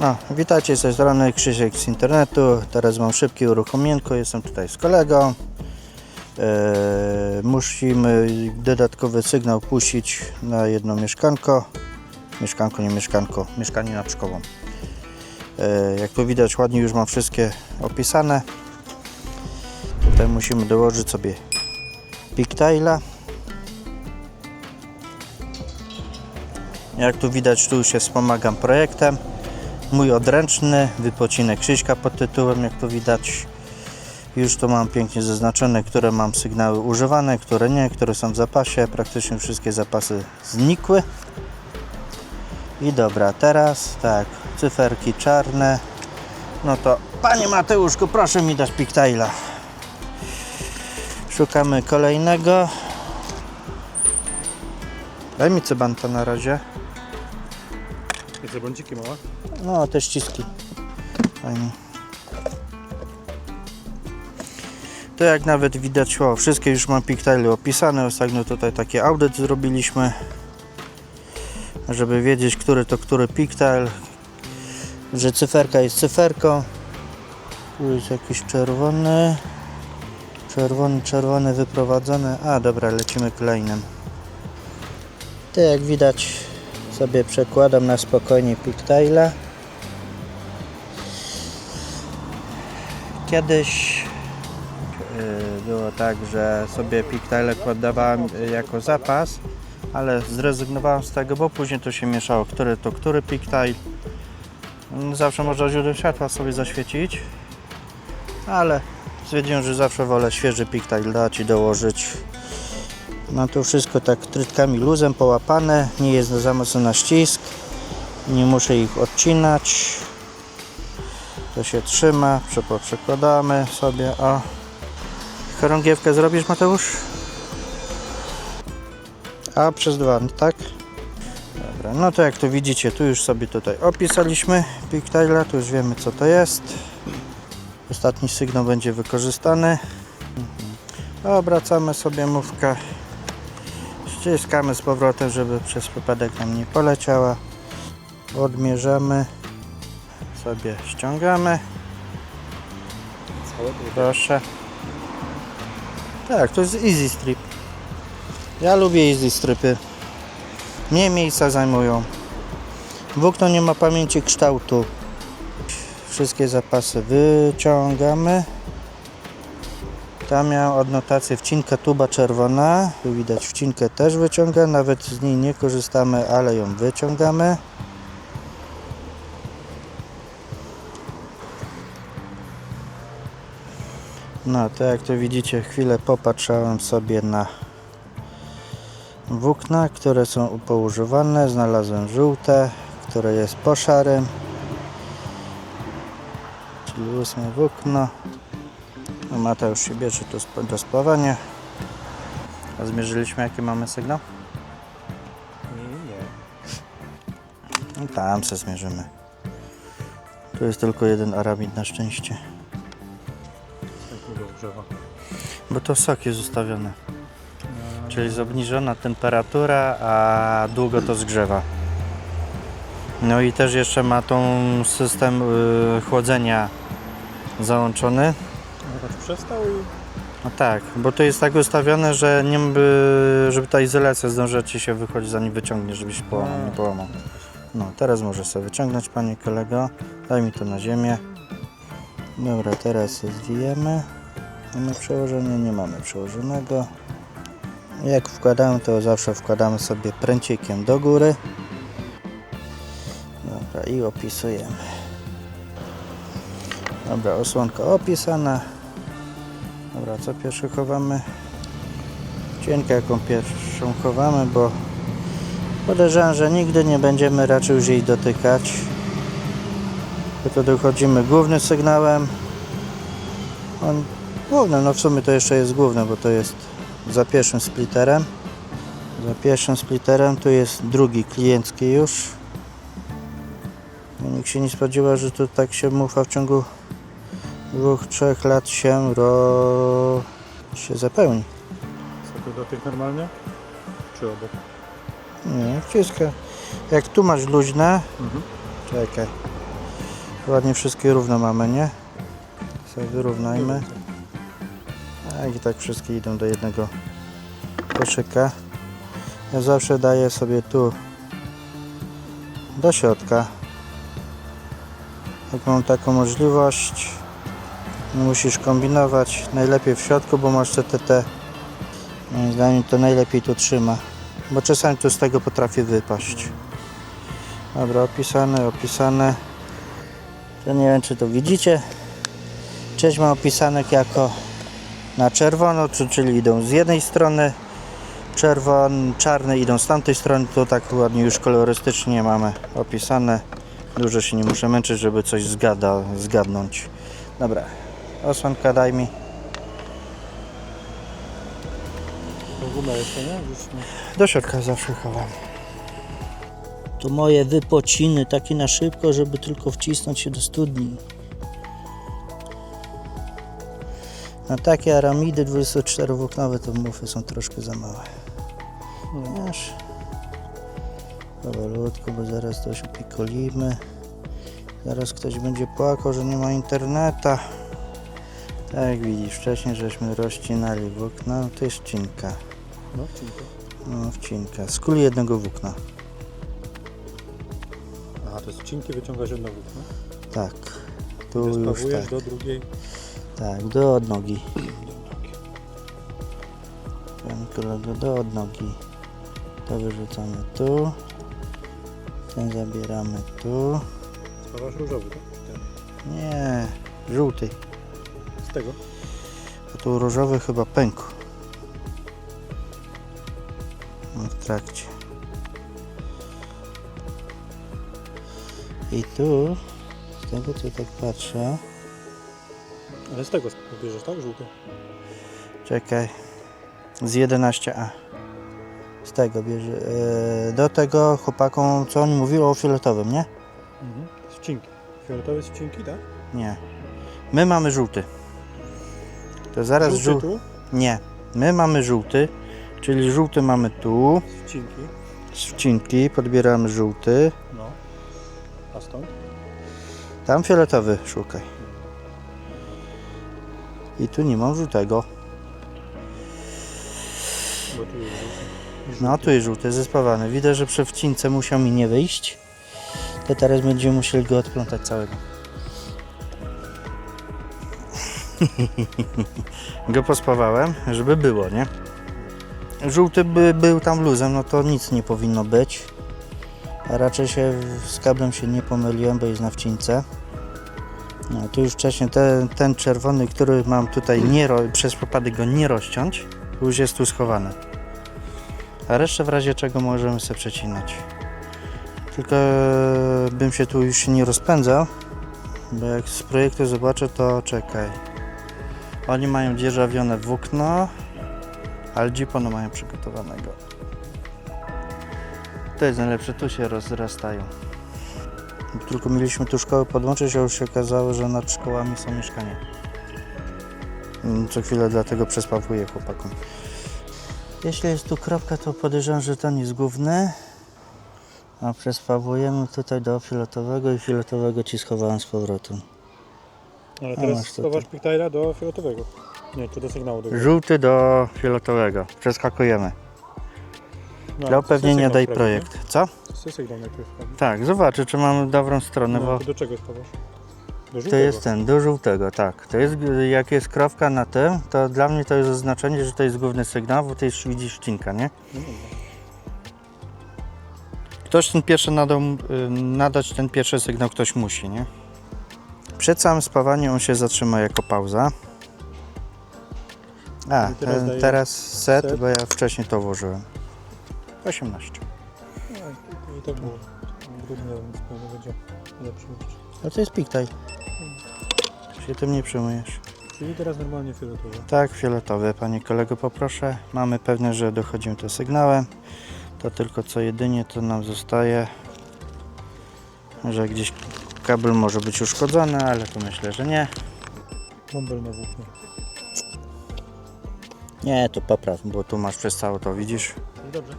No, witajcie z tej strony Krzysiek z internetu. Teraz mam szybkie uruchomienko, jestem tutaj z kolegą. Eee, musimy dodatkowy sygnał puścić na jedno mieszkanko. Mieszkanko, nie mieszkanko, mieszkanie na szkołą. Eee, jak tu widać ładnie już mam wszystkie opisane. Tutaj musimy dołożyć sobie pigtaila. Jak tu widać, tu jest wspomagam projektem. Mój odręczny wypocinek Krzyśka pod tytułem, jak tu widać. Już tu mam pięknie zaznaczone, które mam sygnały używane, które nie, które są w zapasie. Praktycznie wszystkie zapasy znikły. I dobra, teraz tak, cyferki czarne. No to Panie Mateuszku, proszę mi dać pigtaila. Szukamy kolejnego. Daj mi cybanta na razie. Jakie bąciki mała? No, te ściski. Fajnie. To jak nawet widać, o, wszystkie już mam pigtaily opisane. Ostatnio tutaj taki audyt zrobiliśmy, żeby wiedzieć, który to który pigtail, że cyferka jest cyferką. Tu jest jakiś czerwony, czerwony, czerwony wyprowadzony. A dobra, lecimy kolejnym. To jak widać, sobie przekładam na spokojnie pigtaila. Kiedyś yy, było tak, że sobie pigtaile kładowałem yy, jako zapas, ale zrezygnowałem z tego, bo później to się mieszało, który to który pigtail. Mm, Zawsze można źródłem światła sobie zaświecić, ale stwierdziłem, że zawsze wolę świeży pigtail dać i dołożyć. Mam tu wszystko tak trytkami luzem połapane, nie jest za mocno na ścisk, nie muszę ich odcinać. To się trzyma, przekładamy sobie, o. Chorągiewkę zrobisz Mateusz? A przez dwa, tak? Dobra, no to jak tu widzicie, tu już sobie tutaj opisaliśmy pigtaila, tu już wiemy co to jest. Ostatni sygnał będzie wykorzystany. Mhm. Obracamy sobie mówkę. Ściskamy z powrotem, żeby przez przypadek nam nie poleciała. Odmierzamy. Sobie ściągamy. Proszę. Tak, to jest easy strip. Ja lubię easy stripy. Mniej miejsca zajmują. Włókno nie ma pamięci kształtu. Wszystkie zapasy wyciągamy. Tam miałem odnotację wcinka tuba czerwona. Tu widać wcinkę też wyciąga. Nawet z niej nie korzystamy, ale ją wyciągamy. No to jak to widzicie, chwilę popatrzałem sobie na włókna, które są poużywane. Znalazłem żółte, które jest po szarym. Czyli ósme włókno. No Mateusz się bierze sp- do spawania. A zmierzyliśmy jaki mamy sygnał? Nie, nie. No tam se zmierzymy. Tu jest tylko jeden arabit na szczęście. Bo to sok jest ustawiony. Czyli jest obniżona temperatura, a długo to zgrzewa. No i też jeszcze ma tą system y, chłodzenia załączony. No tak przestał i... No tak, bo to jest tak ustawione, że nie by, żeby ta izolacja zdążyła ci się wychodzić zanim wyciągniesz, żebyś połamał, nie połamał. No, teraz może sobie wyciągnąć panie kolego. Daj mi to na ziemię. Dobra, teraz zwijemy. Mamy przełożenie? Nie mamy przełożonego. Jak wkładamy, to zawsze wkładamy sobie pręcikiem do góry. Dobra, i opisujemy. Dobra, osłonka opisana. Dobra, co pierwsze chowamy? Cienkę jaką pierwszą chowamy, bo podejrzewam, że nigdy nie będziemy raczej już jej dotykać. Tylko dochodzimy głównym sygnałem. On, główny, no w sumie to jeszcze jest główny, bo to jest za pierwszym splitterem. Za pierwszym splitterem tu jest drugi kliencki już. No, Nikt się nie spodziewa, że to tak się mufa w ciągu dwóch, trzech lat się ro... się zapełni. Co tu dotyk normalnie? Czy obok? Nie, wszystko. Jak tu masz luźne, Mhm. czekaj. Ładnie wszystkie równo mamy, nie? Sobie wyrównajmy. A i tak wszystkie idą do jednego koszyka. Ja zawsze daję sobie tu do środka. Jak mam taką możliwość, nie musisz kombinować. Najlepiej w środku, bo masz TTT. Moim zdaniem to najlepiej tu trzyma. Bo czasami tu z tego potrafi wypaść. Dobra, opisane, opisane. To nie wiem czy to widzicie. Część ma opisanek jako na czerwono, czy- czyli idą z jednej strony, czerwon, czarne idą z tamtej strony, to tak ładnie już kolorystycznie mamy opisane. Dużo się nie muszę męczyć, żeby coś zgada, zgadnąć. Dobra, osłonka daj mi. Jeszcze, nie. Do środka zawsze chowam. To moje wypociny, takie na szybko, żeby tylko wcisnąć się do studni. Na takie aramidy 24-włóknowe to mufy są troszkę za małe. No. Wiesz, powolutku, bo zaraz coś upikolimy. Zaraz ktoś będzie płakał, że nie ma interneta. Tak jak widzisz, wcześniej żeśmy rozcinali włókna, to jest cinka. No, cinko. No, wcinka. Z kuli jednego włókna. Aha, to z cinki wyciągasz jedno włókno. Tak. Tu już tak. do drugiej. Tak, do odnogi. Pan kolego, do odnogi. To wyrzucamy tu. Ten zabieramy tu. Spawasz różowy, tak? Ten? Nie, żółty. Z tego? A tu różowy chyba pękł. No, w trakcie. I tu, z tego co tak patrzę, Ale z tego bierzesz, tak? Żółty. Czekaj. Z 11A. Z tego bierze. e, Do tego chłopakom, co oni mówili o fioletowym, nie? Mhm. Z cinki. Fioletowy z tak? Nie. My mamy żółty. To zaraz Żółty żółty. tu, Nie. My mamy żółty, czyli żółty mamy tu. z cinki. Z wcinki podbieramy żółty. No. A stąd? Tam fioletowy szukaj. I tu nie mam żółtego. No tu jest żółty, zespawany. Widać, że przy wcince musiał mi nie wyjść. To teraz będziemy musieli go odplątać całego. go pospawałem, żeby było, nie? Żółty by był tam luzem, no to nic nie powinno być. A raczej się z kablem się nie pomyliłem, bo jest na wcince. No tu już wcześniej ten, ten czerwony, który mam tutaj nie przez przypadek go nie rozciąć, już jest tu schowany. A resztę w razie czego możemy sobie przecinać. Tylko e, bym się tu już nie rozpędzał, bo jak z projektu zobaczę, to czekaj. Oni mają dzierżawione włókno, ale Jeepona mają przygotowanego. To jest najlepsze, tu się rozrastają. Tylko mieliśmy tu szkołę podłączyć, a już się okazało, że nad szkołami są mieszkania. Mm, Co chwilę dlatego przespawuję chłopakom. Jeśli jest tu kropka, to podejrzewam, że to nie jest główny. A przespawujemy tutaj do filetowego i filetowego ci schowałem z powrotem. Ale teraz schowasz Pictaila do fioletowego. Nie, to do sygnału. Do Żółty do fioletowego. Przeskakujemy. No, Dla upewnienia daj projekt. Co? nie? Sy- sygnał najpierw wprawi. Tak, zobaczę czy mamy dobrą stronę, No, bo to do czego spawasz? Do to żółtego. jest ten, do żółtego, tak. To jest, jak jest kropka na tym, to dla mnie to jest oznaczenie, że to jest główny sygnał, bo to jest widzisz ścinka, nie? No, dobra. Ktoś ten pierwszy nadał, y, nadać ten pierwszy sygnał ktoś musi, nie? Przed samym spawaniem on się zatrzyma jako pauza. A, I teraz daje teraz set, set. bo ja wcześniej to włożyłem. 18. No, i, tak było. Brudne, więc pewnie będzie lepszy jeszcze. No to jest piktaj. Się tym nie przejmujesz. Czyli teraz normalnie fioletowy. Tak, fioletowy, panie kolego, poproszę. Mamy pewne, że dochodzimy do sygnałem. To tylko co jedynie to nam zostaje, że gdzieś kabel może być uszkodzony, ale to myślę, że nie. Bąbel na włóknie. Nie, to popraw, bo tu masz przez całe to, widzisz? Dobrze.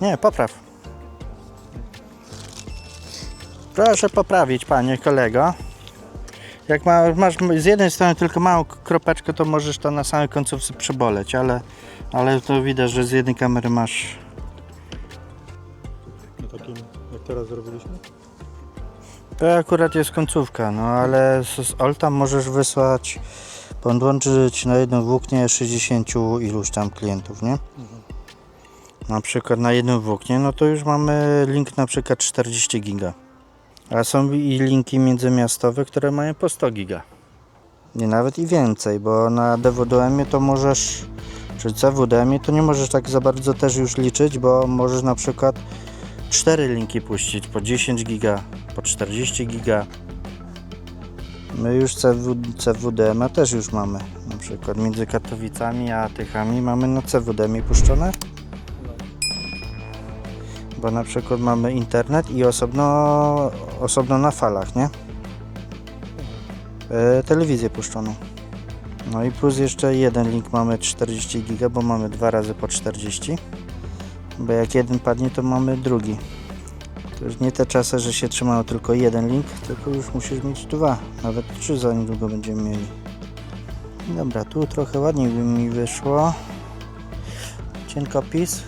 Nie, popraw. Proszę poprawić, panie kolego. Jak ma, masz z jednej strony tylko małą kropeczkę, to możesz to na samej końcówce przeboleć, ale, ale to widać, że z jednej kamery masz Na takim, jak teraz zrobiliśmy? To akurat jest końcówka, no ale z, z Olta możesz wysłać, podłączyć na jednym włóknie 60 iluś tam klientów, nie? Mhm. Na przykład na jednym włóknie, no to już mamy link na przykład 40 giga. A są i linki międzymiastowe, które mają po 100 giga. Nie, nawet i więcej, bo na DWDM to możesz, czy CWDM to nie możesz tak za bardzo też już liczyć, bo możesz na przykład 4 linki puścić po 10 giga, po 40 giga. My już CW, CWDM też już mamy, na przykład między Katowicami a Tychami mamy na CWDM puszczone, bo na przykład mamy internet i osobno, osobno na falach, nie? E, telewizję puszczoną. No i plus jeszcze jeden link mamy 40 giga, bo mamy dwa razy po 40. Bo jak jeden padnie, to mamy drugi. To już nie te czasy, że się trzymało tylko jeden link, tylko już musisz mieć dwa, nawet trzy za niedługo będziemy mieli. Dobra, tu trochę ładniej by mi wyszło. Cienkopis.